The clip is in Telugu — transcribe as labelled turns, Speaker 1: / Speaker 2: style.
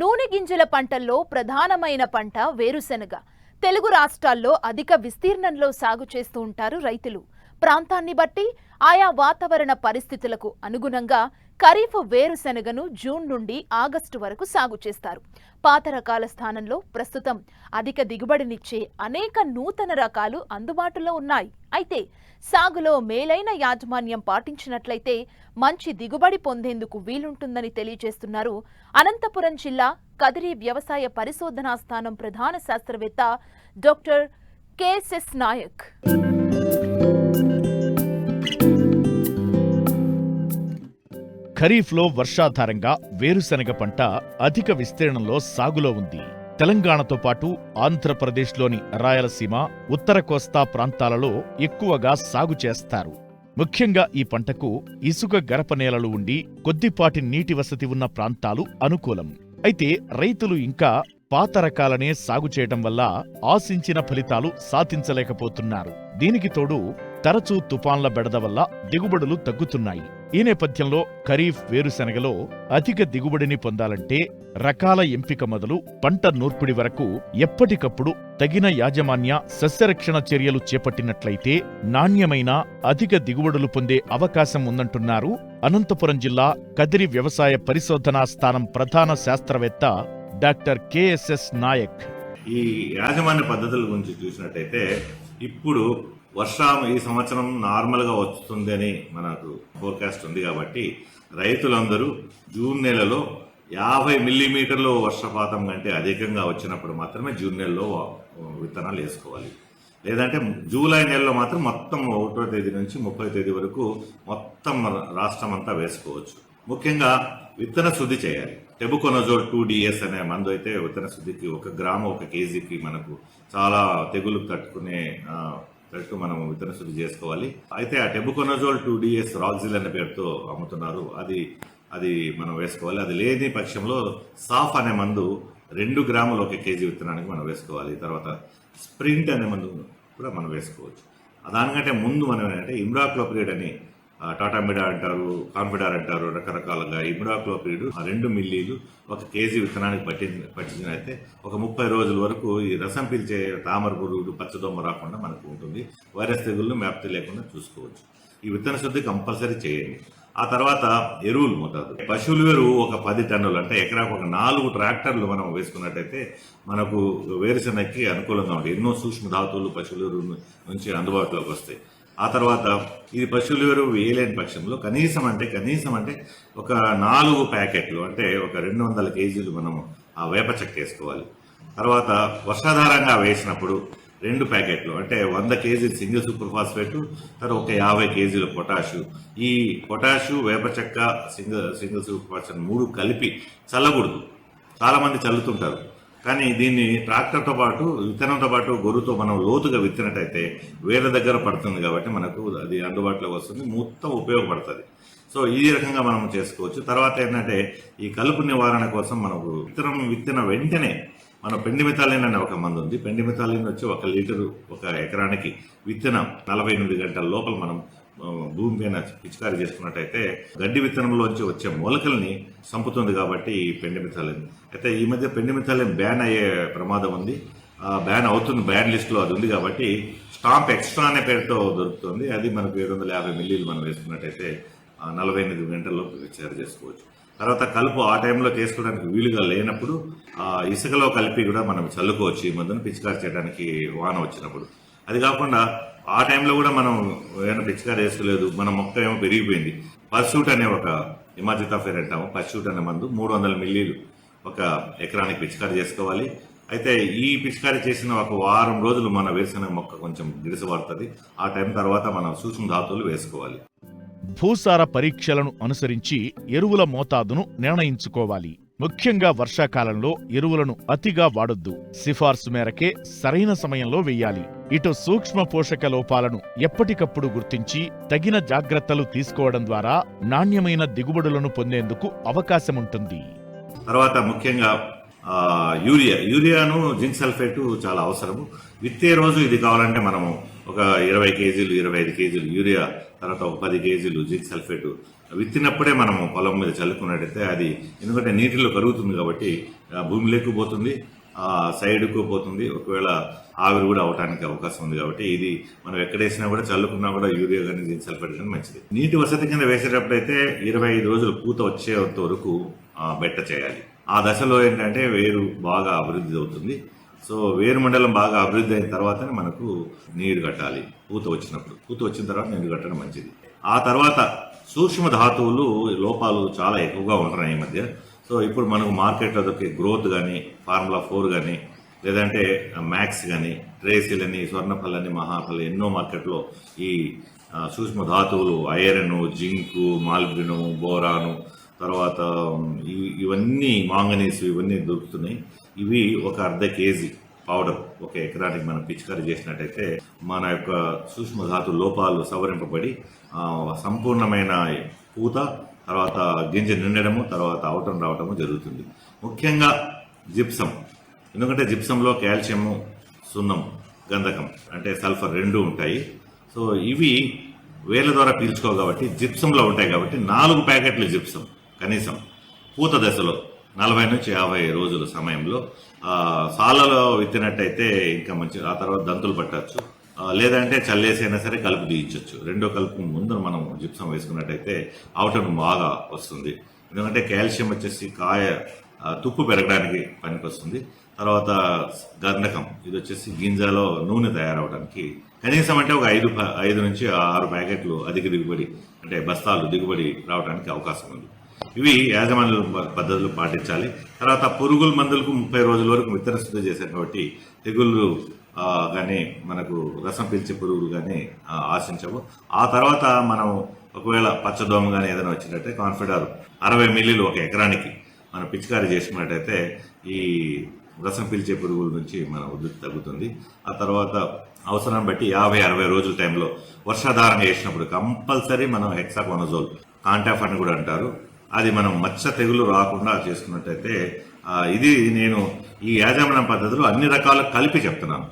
Speaker 1: నూనె గింజల పంటల్లో ప్రధానమైన పంట వేరుశెనగ. తెలుగు రాష్ట్రాల్లో అధిక విస్తీర్ణంలో సాగు చేస్తూ ఉంటారు రైతులు. ప్రాంతాన్ని బట్టి ఆయా వాతావరణ పరిస్థితులకు అనుగుణంగా ఖరీఫ్ వేరుశెనగను జూన్ నుండి ఆగస్టు వరకు సాగు చేస్తారు. పాత రకాల స్థానంలో ప్రస్తుతం అధిక దిగుబడినిచ్చే అనేక నూతన రకాలు అందుబాటులో ఉన్నాయి. అయితే సాగులో మేలైన యాజమాన్యం పాటించినట్లయితే మంచి దిగుబడి పొందేందుకు వీలుంటుందని తెలియజేస్తున్నారు అనంతపురం జిల్లా కదిరి వ్యవసాయ పరిశోధనా స్థానం ప్రధాన శాస్త్రవేత్త డాక్టర్ కెఎస్ఎస్ నాయక్.
Speaker 2: ఖరీఫ్లో వర్షాధారంగా వేరుశనగ పంట అధిక విస్తీర్ణంలో సాగులో ఉంది. తెలంగాణతో పాటు ఆంధ్రప్రదేశ్లోని రాయలసీమ ఉత్తర కోస్తా ప్రాంతాలలో ఎక్కువగా సాగు చేస్తారు. ముఖ్యంగా ఈ పంటకు ఇసుక గరప నేలలు ఉండి కొద్దిపాటి నీటి వసతి ఉన్న ప్రాంతాలు అనుకూలం. అయితే రైతులు ఇంకా పాత రకాలనే సాగు చేయడం వల్ల ఆశించిన ఫలితాలు సాధించలేకపోతున్నారు. దీనికి తోడు తరచూ తుఫాన్ల బెడద వల్ల దిగుబడులు తగ్గుతున్నాయి. ఈ నేపథ్యంలో ఖరీఫ్ వేరుశెనగలో అధిక దిగుబడిని పొందాలంటే రకాల ఎంపిక మొదలు పంట నూర్పిడి వరకు ఎప్పటికప్పుడు తగిన యాజమాన్య సస్యరక్షణ చర్యలు చేపట్టినట్లయితే నాణ్యమైన అధిక దిగుబడులు పొందే అవకాశం ఉందంటున్నారు అనంతపురం జిల్లా కదిరి వ్యవసాయ పరిశోధనా స్థానం ప్రధాన శాస్త్రవేత్త డాక్టర్ కెఎస్ఎస్ నాయక్.
Speaker 3: ఈ యాజమాన్య పద్ధతుల గురించి చూసినట్టయితే ఇప్పుడు వర్షం ఈ సంవత్సరం నార్మల్గా వస్తుందని మనకు ఫోర్కాస్ట్ ఉంది కాబట్టి రైతులందరూ జూన్ నెలలో యాభై మిల్లీమీటర్లు వర్షపాతం కంటే అధికంగా వచ్చినప్పుడు మాత్రమే జూన్ నెలలో విత్తనాలు వేసుకోవాలి. లేదంటే జూలై నెలలో మాత్రం మొత్తం ఒకటో తేదీ నుంచి ముప్పై తేదీ వరకు మొత్తం రాష్ట్రం అంతా వేసుకోవచ్చు. ముఖ్యంగా విత్తన శుద్ధి చేయాలి. టెబుకొనజోల్ టూ డిఎస్ అనే మందు అయితే విత్తన శుద్ధికి ఒక గ్రాము ఒక కేజీకి మనకు చాలా తెగులు తట్టుకునే ఆ, మనం విత్తన శుద్ధి చేసుకోవాలి. అయితే ఆ టెబుకొనజోల్ టూ డిఎస్ రాక్సిల్ అనే పేరుతో అమ్ముతున్నారు. అది అది మనం వేసుకోవాలి. అది లేని పక్షంలో సాఫ్ అనే మందు రెండు గ్రాములు ఒక కేజీ విత్తనానికి మనం వేసుకోవాలి. తర్వాత స్ప్రింట్ అనే మందు కూడా మనం వేసుకోవచ్చు. దానికంటే ముందు మనం ఏంటంటే ఇమ్రాక్లోప్రిడ్ అని టాటా మిడా అంటారు కాన్ఫిడార్ అంటారు రకరకాలుగా ఇమ్రాక్లోప్రిడ్ ఆ రెండు మిల్లీలు ఒక కేజీ విత్తనానికి పట్టి పట్టించినైతే ఒక ముప్పై రోజుల వరకు ఈ రసం పీల్చే తామర పురుగుడు పచ్చదొమ్మ రాకుండా మనకు ఉంటుంది. వైరస్ తెగుళ్ళు వ్యాప్తి లేకుండా చూసుకోవచ్చు. ఈ విత్తన శుద్ధి కంపల్సరీ చేయండి. ఆ తర్వాత ఎరువులు మోతాదు. పశువుల ఎరువు ఒక పది టన్నులు అంటే ఎకరాకు ఒక నాలుగు ట్రాక్టర్లు మనం వేసుకున్నట్టయితే మనకు వేరుశెనగకి అనుకూలంగా ఉంటాయి ఎన్నో సూక్ష్మ ధాతువులు పశువుల ఎరువు నుంచి అందుబాటులోకి వస్తాయి. ఆ తర్వాత ఇది పశువుల ఎరువు వేయలేని పక్షంలో కనీసం అంటే కనీసం అంటే ఒక నాలుగు ప్యాకెట్లు అంటే ఒక రెండు వందల కేజీలు మనము ఆ వేప చెక్క వేసుకోవాలి. తర్వాత వర్షాధారంగా వేసినప్పుడు రెండు ప్యాకెట్లు అంటే వంద కేజీలు సింగిల్ సూపర్ ఫాస్ఫేట్ తర్వాత ఒక యాభై కేజీలు పొటాషు. ఈ పొటాషు వేప చెక్క సింగిల్ సింగిల్ సూపర్ ఫాస్ఫేట్ మూడు కలిపి చల్లకూడదు. చాలామంది చల్లుతుంటారు. కానీ దీన్ని ట్రాక్టర్తో పాటు విత్తనంతో పాటు గొర్రుతో మనం లోతుగా విత్తినట్టయితే వేరే దగ్గర పడుతుంది కాబట్టి మనకు అది అందుబాటులోకి వస్తుంది మొత్తం ఉపయోగపడుతుంది. సో ఈ రకంగా మనం చేసుకోవచ్చు. తర్వాత ఏంటంటే ఈ కలుపు నివారణ కోసం మనకు విత్తనం విత్తిన వెంటనే మన పెండిమితాలిన్ అనే ఒక మందు ఉంది. పెండిమితాలిన్ వచ్చి ఒక లీటరు ఒక ఎకరానికి విత్తనం నలభై ఎనిమిది గంటల లోపల మనం భూమి పైన పిచికారి చేసుకున్నట్టయితే గడ్డి విత్తనంలోంచి వచ్చే మూలకల్ని సంపుతుంది కాబట్టి ఈ పెండిమితాలిన్ అయితే ఈ మధ్య పెండిమితాలిన్ బ్యాన్ అయ్యే ప్రమాదం ఉంది. ఆ, బ్యాన్ అవుతుంది బ్యాన్ లిస్ట్లో అది ఉంది కాబట్టి స్టాంప్ ఎక్స్ట్రా అనే పేరుతో దొరుకుతుంది. అది మనకు ఏడు వందల యాభై మిల్లీలు మనం వేసుకున్నట్టయితే నలభై ఎనిమిది గంటల్లో పిచికారీ చేసుకోవచ్చు. తర్వాత కలుపు ఆ టైంలో చేసుకోవడానికి వీలుగా లేనప్పుడు ఆ ఇసుకలో కలిపి కూడా మనం చల్లుకోవచ్చు ఈ మందును. పిచికారి చేయడానికి వాన వచ్చినప్పుడు. అది కాకుండా ఆ టైంలో కూడా మనం ఏమైనా పిచికారి వేసుకోలేదు మన మొక్క ఏమో పెరిగిపోయింది. పర్సూట్ అనే ఒక ఇమాజితాఫేర్ అంటాము. పర్సూట్ అనే మందు మూడు వందల మిల్లీలు ఒక ఎకరానికి పిచికారి చేసుకోవాలి. అయితే ఈ పిచికారి చేసిన ఒక వారం రోజులు మన వేసిన మొక్క కొంచెం గిరిసబడుతుంది ఆ టైం తర్వాత మనం సూక్ష్మ ధాతువులు వేసుకోవాలి.
Speaker 2: భూసార పరీక్షలను అనుసరించి ఎరువుల మోతాదును నిర్ణయించుకోవాలి. ముఖ్యంగా వర్షాకాలంలో ఎరువులను అతిగా వాడొద్దు. సిఫార్సు మేరకే సరైన సమయంలో వెయ్యాలి ఇటు సూక్ష్మ పోషక లోపాలను ఎప్పటికప్పుడు గుర్తించి తగిన జాగ్రత్తలు తీసుకోవడం ద్వారా నాణ్యమైన దిగుబడులను పొందేందుకు అవకాశముంటుంది.
Speaker 3: తర్వాత ముఖ్యంగా యూరియా. యూరియాను జింక్ సల్ఫేటు చాలా అవసరము. విత్తే రోజు ఇది కావాలంటే మనము ఒక ఇరవై కేజీలు ఇరవై ఐదు కేజీలు యూరియా తర్వాత ఒక పది కేజీలు జింక్ సల్ఫేట్. విత్తినప్పుడే మనము పొలం మీద చల్లుకున్నట్టయితే అది ఎందుకంటే నీటిలో కరుగుతుంది కాబట్టి భూమి లేకపోతుంది పోతుంది సైడ్కు పోతుంది. ఒకవేళ ఆవిరి కూడా అవడానికి అవకాశం ఉంది కాబట్టి ఇది మనం ఎక్కడేసినా కూడా చల్లుకున్నా కూడా యూరియా కానీ జింక్ సల్ఫేట్ కానీ మంచిది. నీటి వసతి కింద వేసేటప్పుడైతే ఇరవై ఐదు రోజులు పూత వచ్చేంత వరకు బెట్ట చేయాలి. ఆ దశలో ఏంటంటే వేరు బాగా అభివృద్ధి అవుతుంది. సో వేరు మండలం బాగా అభివృద్ధి అయిన తర్వాతనే మనకు నీరు కట్టాలి. పూత వచ్చినప్పుడు. పూత వచ్చిన తర్వాత నీరు కట్టడం మంచిది. ఆ తర్వాత సూక్ష్మ ధాతువులు లోపాలు చాలా ఎక్కువగా ఉంటున్నాయి ఈ మధ్య. సో ఇప్పుడు మనకు మార్కెట్లో దొరికే గ్రోత్ కానీ ఫార్ములా ఫోర్ కానీ లేదంటే మ్యాక్స్ కానీ ట్రేసిల్ అని స్వర్ణఫల్ అని ఎన్నో మార్కెట్లో ఈ సూక్ష్మ ధాతువులు ఐరన్ జింకు మాల్బిను బోరాను తర్వాత ఇవన్నీ మాంగనీస్ ఇవన్నీ దొరుకుతున్నాయి. ఇవి ఒక అర్ధ కేజీ పౌడర్ ఒక ఎకరానికి మనం పిచికారీ చేసినట్టయితే మన యొక్క సూక్ష్మధాతు లోపాలు సవరింపబడి సంపూర్ణమైన పూత తర్వాత గింజ నిండడము తర్వాత అవటం రావటము జరుగుతుంది. ముఖ్యంగా జిప్సం. ఎందుకంటే జిప్సంలో కాల్షియము సున్నం గంధకం అంటే సల్ఫర్ రెండు ఉంటాయి. సో ఇవి వేల ద్వారా పీల్చుకో కాబట్టి జిప్సంలో ఉంటాయి కాబట్టి నాలుగు ప్యాకెట్లు జిప్సం కనీసం. పూత దశలో నలభై నుంచి యాభై రోజుల సమయంలో సాలలో విత్తినట్టయితే ఇంకా మంచి ఆ తర్వాత దంతులు పట్టచ్చు. లేదంటే చల్లేసైనా సరే కలుపు తీయించవచ్చు రెండో కలుపు ముందు మనం జిప్సం వేసుకున్నట్టయితే అవుటను బాగా వస్తుంది. ఎందుకంటే కాల్షియం వచ్చేసి కాయ తుప్పు పెరగడానికి పనికొస్తుంది. తర్వాత గంధకం ఇది వచ్చేసి గింజలో నూనె తయారవడానికి కనీసం అంటే ఒక ఐదు ప- ఐదు నుంచి ఆరు ప్యాకెట్లు అధిక దిగుబడి అంటే బస్తాలు దిగుబడి రావడానికి అవకాశం ఉంది. ఇవి యాజమాన్య పద్ధతులు పాటించాలి. తర్వాత పురుగుల మందులకు ముప్పై రోజుల వరకు విత్తన శుద్ధి చేశారు కాబట్టి తెగుళ్ళు కానీ మనకు రసం పీల్చే పురుగులు కానీ ఆశించవు. ఆ తర్వాత మనం ఒకవేళ పచ్చదోమ కానీ ఏదైనా వచ్చినట్టే కాన్ఫిడర్ అరవై మిల్లీలు ఒక ఎకరానికి మనం పిచికారీ చేసుకున్నట్టయితే ఈ రసం పీల్చే పురుగుల నుంచి మన ఉధృతి తగ్గుతుంది. ఆ తర్వాత అవసరం బట్టి యాభై అరవై రోజుల టైంలో వర్షాధారణ చేసినప్పుడు కంపల్సరీ మనం హెక్సాకోనజోల్ కాంటాఫ్ అని కూడా అంటారు. అది మనం మచ్చ తెగులు రాకుండా చేసుకున్నట్టయితే ఇది నేను ఈ యాజమాన్య పద్ధతిలో అన్ని రకాలు కలిపి చెప్తున్నాను.